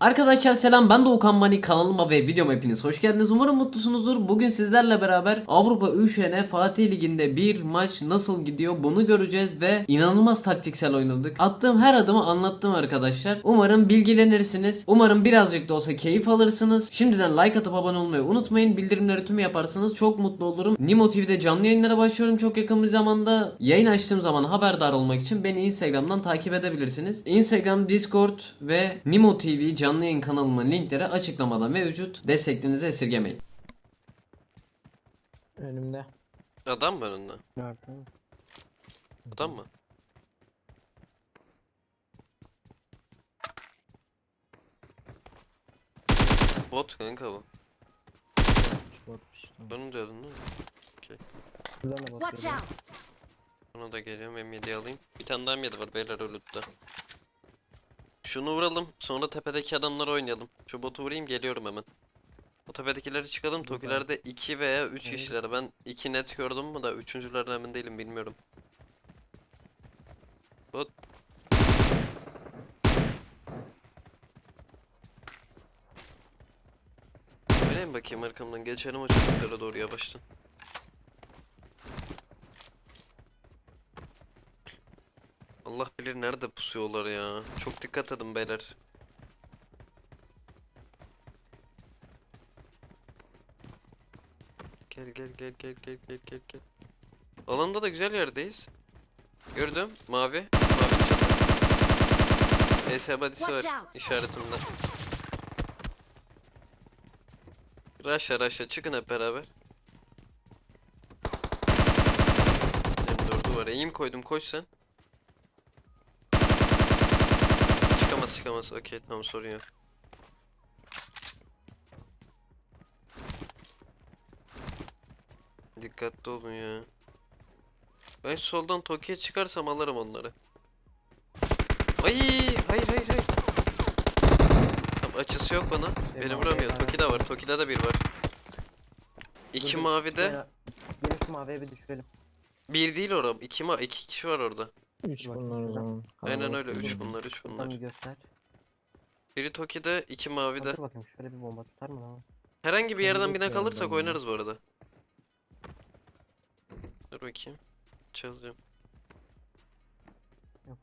Arkadaşlar selam ben Doğukan Mani kanalıma ve videoma hepiniz hoş geldiniz. Umarım mutlusunuzdur. Bugün sizlerle beraber Avrupa Üşene Fatih Ligi'nde bir maç nasıl gidiyor bunu göreceğiz ve inanılmaz taktiksel oynadık. Attığım her adımı anlattım arkadaşlar. Umarım bilgilenirsiniz. Umarım birazcık da olsa keyif alırsınız. Şimdiden like atıp abone olmayı unutmayın. Bildirimleri tüm yaparsanız çok mutlu olurum. Nimo TV'de canlı yayınlara başlıyorum çok yakın bir zamanda. Yayın açtığım zaman haberdar olmak için beni Instagram'dan takip edebilirsiniz. Instagram, Discord ve Nimo TV canlı yayın kanalımın linkleri açıklamada mevcut. Desteklerinizi esirgemeyin. Önümde. Adam mı önünde? Nerede? Adam mı? Bot kanka bu. Botmuş. Tamam. Benim diyordun değil mi? Bot Watch out! Ona da geliyorum M7 alayım. Bir tane daha M7 var beyler ölütte. Şunu vuralım sonra tepedeki adamları oynayalım. Şu botu vurayım geliyorum hemen. O tepedekileri çıkalım. Tokilerde 2 veya 3 Evet. kişiler. Ben 2 net gördüm mü da üçüncülerden emin değilim bilmiyorum. Bot. Oynayayım bakayım arkamdan. Geçelim o çocuklara doğru yavaştan. Allah bilir nerede pusuyorlar ya. Çok dikkat edin beyler. Gel gel gel gel gel gel gel gel. Alanda da güzel yerdeyiz. Gördüm mavi. Mavi çatı. ES body'si Watch var işaretimde. Raşla raşla çıkın hep beraber. M4'ü var. Eğim koydum koş sen. Çıkamaz çıkamaz. Okey tamam sorun yok. Dikkatli olun ya. Ben soldan Tokyo'ya çıkarsam alırım onları. Ay hayır hayır hayır. Tamam açısı yok bana. Beni mavi vuramıyor. var. Toki'de var. Toki'de de bir var. İki Dur, mavide. Gel- Gelin şu maviye bir düşürelim. Bir değil orada. İki ma iki kişi var orada. 3 bunlar o zaman. Aynen öyle. Üç bunlar, üç Buradan bunlar. bir göster. Biri Toki'de, iki mavide. Dur bakayım şöyle bir bomba tutar mı lan? Herhangi bir yerden bina kalırsak oynarız bu arada. Dur bakayım. Çalacağım. Yok.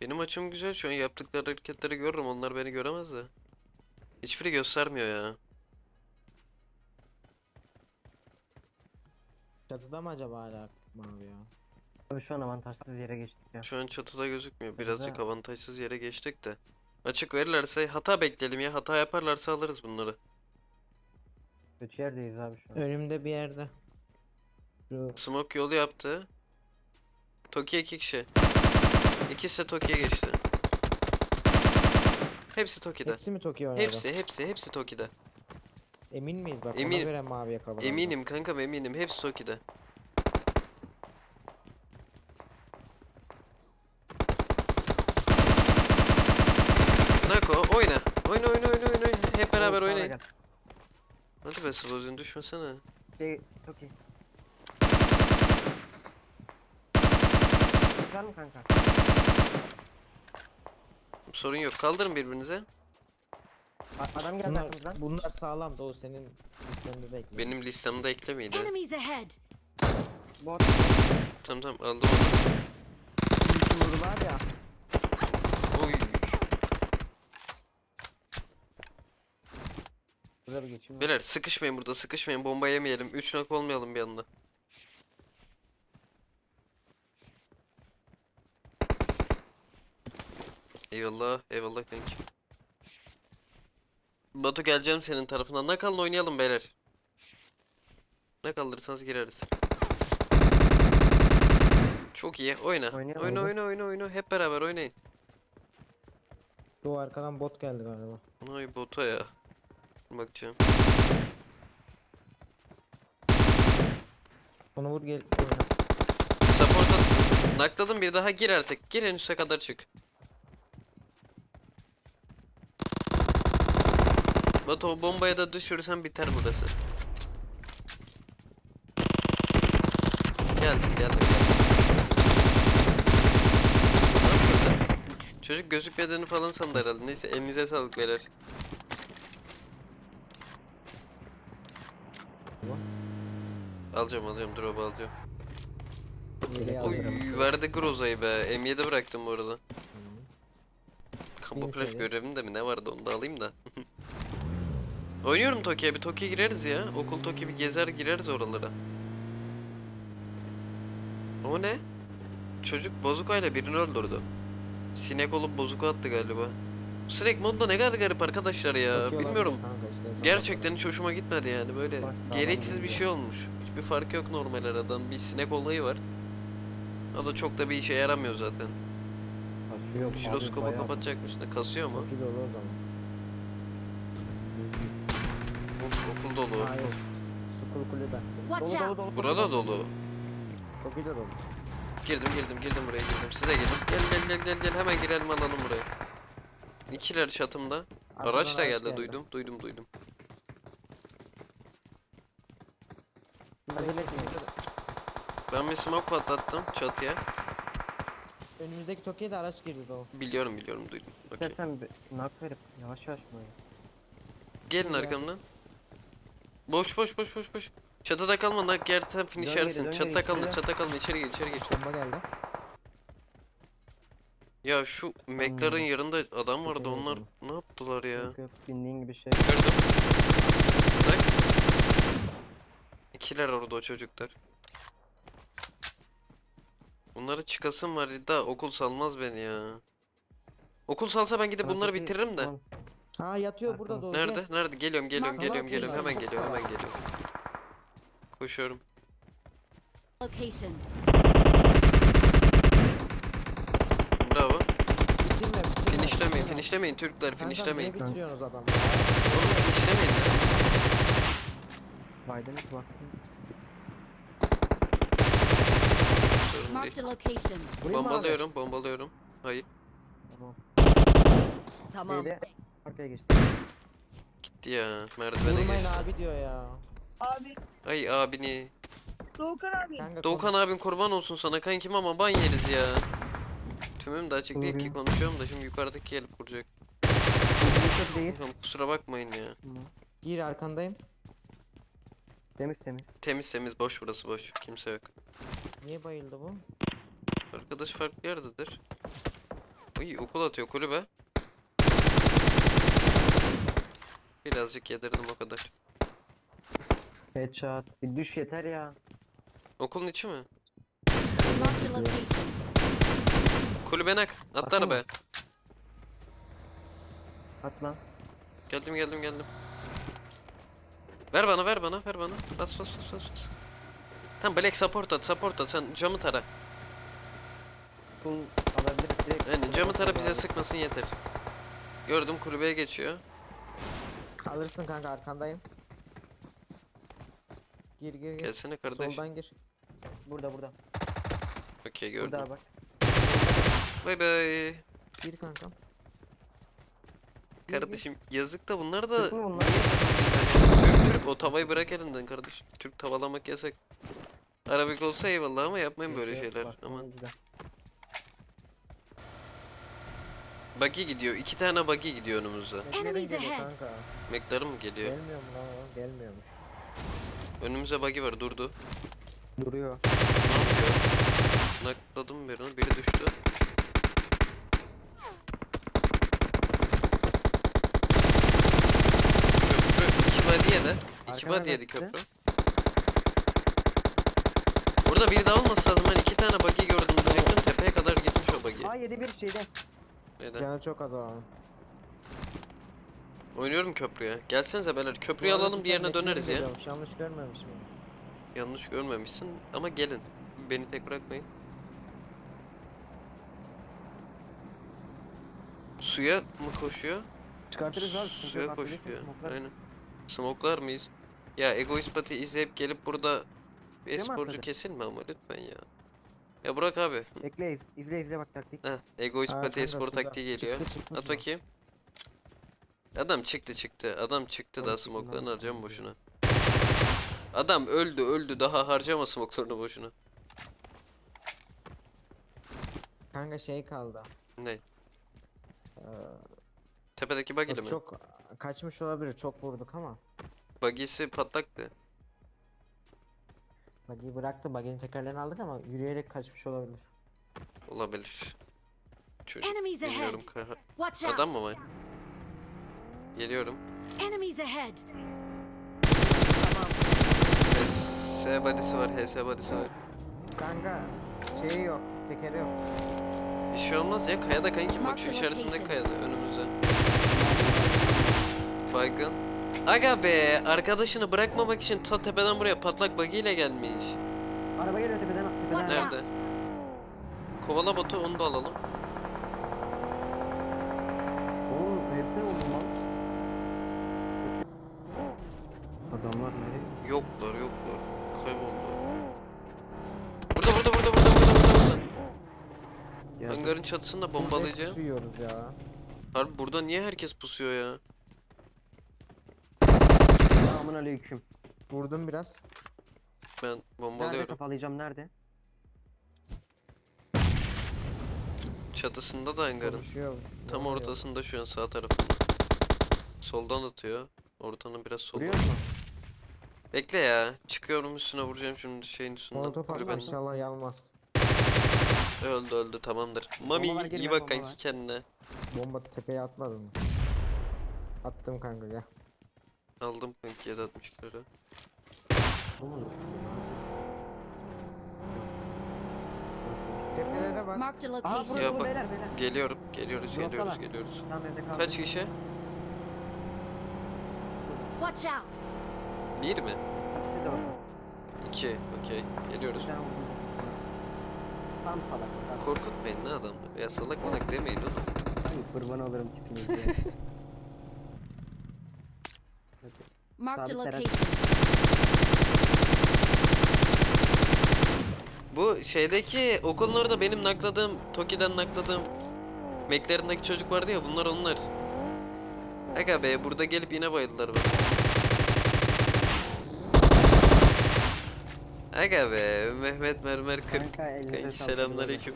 Benim açım güzel şu an yaptıkları hareketleri görürüm onlar beni göremez de. Hiçbiri göstermiyor ya. Çatıda mı acaba hala mavi ya? Abi şu an avantajsız yere geçtik ya. Şu an çatıda gözükmüyor. Çatıda- Birazcık avantajsız yere geçtik de. Açık verirlerse hata bekleyelim ya. Hata yaparlarsa alırız bunları. Kötü yerdeyiz abi şu an. Önümde bir yerde. Şu Smoke yolu yaptı. Toki iki kişi. İkisi de Toki'ye geçti. Hepsi Toki'de. hepsi mi Tokyo oynadı? Hepsi, hepsi, hepsi Toki'de. Emin miyiz bak Eminim. ona göre maviye kapatalım. Eminim kankam eminim. Hepsi Toki'de. Nako oyna. Oyna oyna oyna oyna. oyna. Hep beraber oynayın. Hadi be Slozin düşmesene. Şey, çok iyi. Çıkar mı kanka? Sorun yok. Kaldırın birbirinize. A- adam geldi Bunlar, arkamızdan. bunlar sağlam Doğu senin listende de ekle. Benim listemde eklemeydi. Enemies ahead! Bot. Tamam tamam aldım onu. İki vurdu var ya. Oy. Geçim var. Beyler sıkışmayın burada sıkışmayın. Bomba yemeyelim. 3 knock olmayalım bir anda. Eyvallah, eyvallah kanki. Batu geleceğim senin tarafından. Nakal'la oynayalım beyler. Ne kaldırırsanız gireriz. Çok iyi. Oyna. Oyna hadi. oyna oyna oyna. Hep beraber oynayın. Doğu arkadan bot geldi galiba. Ay bota ya. Bakacağım. Onu vur gel. Support'a nakladım bir daha gir artık. Gir en üste kadar çık. Batu o bombaya da düşürürsen biter burası. Yapıyorsun lan? Çocuk gözükmediğini falan sandı herhalde. Neyse elinize sağlık beyler. Alacağım alacağım drop alacağım. Oy verdi Groza'yı be. M7 bıraktım bu arada. Kamuflaj görevim mi ne vardı onu da alayım da. Oynuyorum Toki'ye bir Toki'ye gireriz ya. Okul Toki bir gezer gireriz oralara. O ne? Çocuk bozukayla birini öldürdü. Sinek olup bozuka attı galiba. Sinek modda ne kadar garip arkadaşlar ya. Bilmiyorum. Gerçekten hiç hoşuma gitmedi yani böyle Bak, gereksiz bir şey olmuş. Hiçbir fark yok normal aradan. Bir sinek olayı var. O da çok da bir işe yaramıyor zaten. Kasıyor, Jiroskopu kapatacakmış ne kasıyor mu? Çok iyi dolu o zaman. Uf okul dolu. Hayır. Sukul kulübe. Dolu dolu dolu. Burada dolu. Çok iyi de dolu. Girdim girdim girdim buraya girdim. Siz de gelin. Gel gel gel gel gel hemen girelim alalım buraya. İkiler çatımda. Arkadan Araç da geldi duydum duydum duydum. Ben bir smoke patlattım çatıya. Önümüzdeki Tokyo'ya da araç girdi de o. Biliyorum biliyorum duydum. Okey. İstersen bir nak verip yavaş yavaş mı? Gelin arkamdan. Boş boş boş boş boş. Çatıda kalma nak yersen finishersin. dön Çatıda geri, kalma şuraya. çatıda kalma içeri gir içeri gir. Bomba geldi. Ya şu Mac'ların Hmm. yanında adam vardı onlar ne yaptılar ya? Yok yok bindiğin gibi şey. Gördüm. Bak. İkiler orada o çocuklar. Bunları çıkasım var da okul salmaz beni ya. Okul salsa ben gidip bunları bitiririm de. Tamam. Ha yatıyor burada doğru. Nerede? Nerede? Geliyorum, geliyorum, Mark geliyorum, geliyorum. Hemen location. geliyorum, hemen geliyorum. Koşuyorum. Location. Finishlemeyin Türkler, Kankam, finishlemeyin. niye bitiriyorsunuz adamı? Oğlum finishlemeyin de. Biden hiç baktım. Sorun Marked değil. a location. Vurayım mı abi? Bombalıyorum, bombalıyorum. Hayır, Tamam. Tamam. Şeyde arkaya geçti. gitti ya. Merdivene Vurmayın geçti. abi diyor ya. Ay abini. Kanka Doğukan abin kurban olsun sana kankim ama ban yeriz ya. Tümüm de açık değil ki konuşuyorum da şimdi yukarıdaki gelip vuracak. Değil. Oğlum kusura bakmayın ya. Gir arkandayım. Temiz temiz. Temiz temiz boş burası boş. Kimse yok. Niye bayıldı bu? Arkadaş farklı yerdedir. Uy okul atıyor kulübe. Birazcık yedirdim o kadar. Headshot. Bir düş yeter ya. Okulun içi mi? Marked a location. Kulübe nak. Atla Bakın mı? arabaya. At lan. Geldim geldim geldim. Ver bana ver bana ver bana. Bas bas bas bas. bas. Tamam Black support at support at sen camı tara. Full direkt. Yani camı tara bize sıkmasın yeter. Gördüm kulübeye geçiyor. Alırsın kanka arkandayım. Gir gir gir. Gelsene kardeş. Soldan gir. Burada burada. Okey gördüm. Burada bak. Bay bay. Gir, gir. Kardeşim yazık da bunlar da bunlar? Türk Türk o tavayı bırak elinden kardeş. Türk tavalamak yasak. Arabik olsa eyvallah ama yapmayın böyle şeyler. bak, Aman. Buggy gidiyor. iki tane buggy gidiyor önümüzde. Enemies ahead. kanka. McLaren mı geliyor? Gelmiyor mu lan o? Gelmiyormuş. Önümüze buggy var durdu. Duruyor. Ne yapıyor? Nakladım birini. Biri düştü. Köprü iki body yedi. İki Arkana body yedi baktı. köprü. Burada biri daha olması lazım. Ben iki tane buggy gördüm diyecektim. Tepeye kadar gitmiş o buggy. Aa yedi bir şeyden. Neyden? Canı çok az o. Oynuyorum köprüye. Gelsenize beyler. Köprüyü alalım bir yerine cidden döneriz ya. Yanlış görmemiş mi? Yanlış görmemişsin ama gelin. Beni tek bırakmayın. Suya mı koşuyor? Çıkartırız abi. sıkıntı Suya yok, atlayacak koşuyor. mısın? Aynen. Smoklar mıyız? Ya egoist pati izleyip gelip burada e-sporcu kesilme ama lütfen ya. Ya Burak abi. Bekle iz- izle izle bak taktik. Heh, egoist pati e-spor taktiği geliyor. Çıktı, çıkmadı At bakayım. Adam çıktı çıktı. Adam çıktı çıktı smoklarını harcama boşuna. Adam öldü öldü daha harcama smoklarını boşuna. Kanka şey kaldı. Ne? Tepedeki buggy'li mi? Çok kaçmış olabilir. Çok vurduk ama. Buggy'si patlaktı. Buggy'yi bıraktı. Buggy'nin tekerlerini aldık ama yürüyerek kaçmış olabilir. Olabilir. Çocuk Enemies bilmiyorum. ahead. Ka- Watch out. Adam mı var? Geliyorum. Enemies ahead. HS body'si var, HS body'si var. Kanka şeyi yok. Tekeri yok. Bir şey olmaz ya. Kayada kanki bak şu işaretimdeki kayada önümüzde. Baygın. Aga be arkadaşını bırakmamak için ta tepeden buraya patlak buggy ile gelmiş. Araba geliyor tepeden. tepeden. Nerede? Kovala botu onu da alalım. Oğlum vurdum lan. Adamlar nereye? Yoklar yoklar. Kayboldu. Burada burada burada burada. Ya, Hangarın çatısında Burada hep bombalayacağım. pusu yiyoruz ya. Harbi burada niye herkes pusuyor ya? Selamun aleyküm. Vurdum biraz. Ben Nerede bombalıyorum. kafalayacağım nerede? Çatısında da hangarın. Konuşuyor. Tam yok. ortasında şu an sağ tarafında. Soldan atıyor. Ortanın biraz soldan. Vuruyor mu? Bekle ya. Çıkıyorum üstüne vuracağım şimdi şeyin üstünden. Molotof atma kulübenin. inşallah yanmaz. Öldü öldü tamamdır. Mami Bombalar iyi geliyor, bak bombalar. kanki kendine. Bomba tepeye atmadın mı? Attım kanka gel. Aldım kanki 762 lira. Bu mu? Tepelere bak. Marked a Aa location. burada Ya bu bak- beyler beyler. Geliyorum, geliyoruz, geliyoruz, geliyoruz. Tamam evde kaldı. Kaç kişi? Watch out. Bir mi? Bir de. İki. Okey. Geliyoruz. Bir tane vurdum. Tam salak. Tam. Korkutmayın ne adam. Ya salak malak demeyin oğlum. Ay, kurban olurum tipinize. Sabit Serhat. location. Bu şeydeki okulun orada benim nakladığım, Toki'den nakladığım McLaren'daki çocuk vardı ya bunlar onlar. Aga be burada gelip yine bayıldılar bana. Aga be Mehmet Mermer 40. Kanka elinize Kanki sağlık. selamünaleyküm.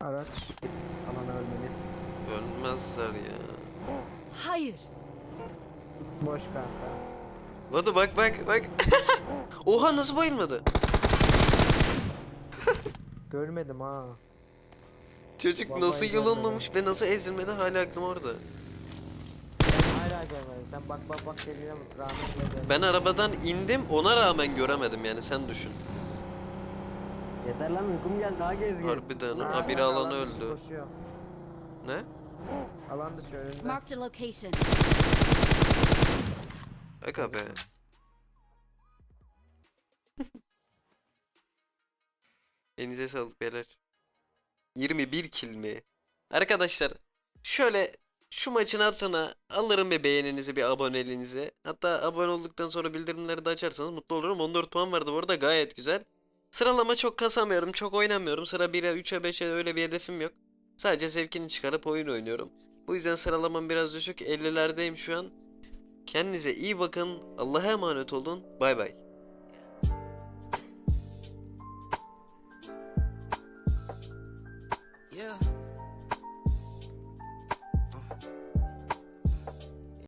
Araç. Aman ölmedi. Ölmezler ya. Hayır. Boş kanka. Batu bak bak bak. Oha nasıl bayılmadı? Görmedim ha. Çocuk Vallahi nasıl görmedim. yılanlamış ve nasıl ezilmedi hala aklım orada. Görmedim. Sen bak bak bak dediğine rahmetle gör. Ben arabadan indim ona rağmen göremedim yani sen düşün. Yeter lan uykum geldi daha gezgin. Harbiden Ha, ha biri alanı öldü. Koşuyor. Ne? Alan dışı önünde. Marked a location. Aga be. Elinize sağlık beyler. 21 kill mi? Arkadaşlar şöyle şu maçın altına alırım bir beğeninizi bir aboneliğinizi. Hatta abone olduktan sonra bildirimleri de açarsanız mutlu olurum. 14 puan vardı bu arada gayet güzel. Sıralama çok kasamıyorum, çok oynamıyorum. Sıra 1'e, 3'e, 5'e öyle bir hedefim yok. Sadece zevkini çıkarıp oyun oynuyorum. Bu yüzden sıralamam biraz düşük. 50'lerdeyim şu an. Kendinize iyi bakın. Allah'a emanet olun. Bay bay.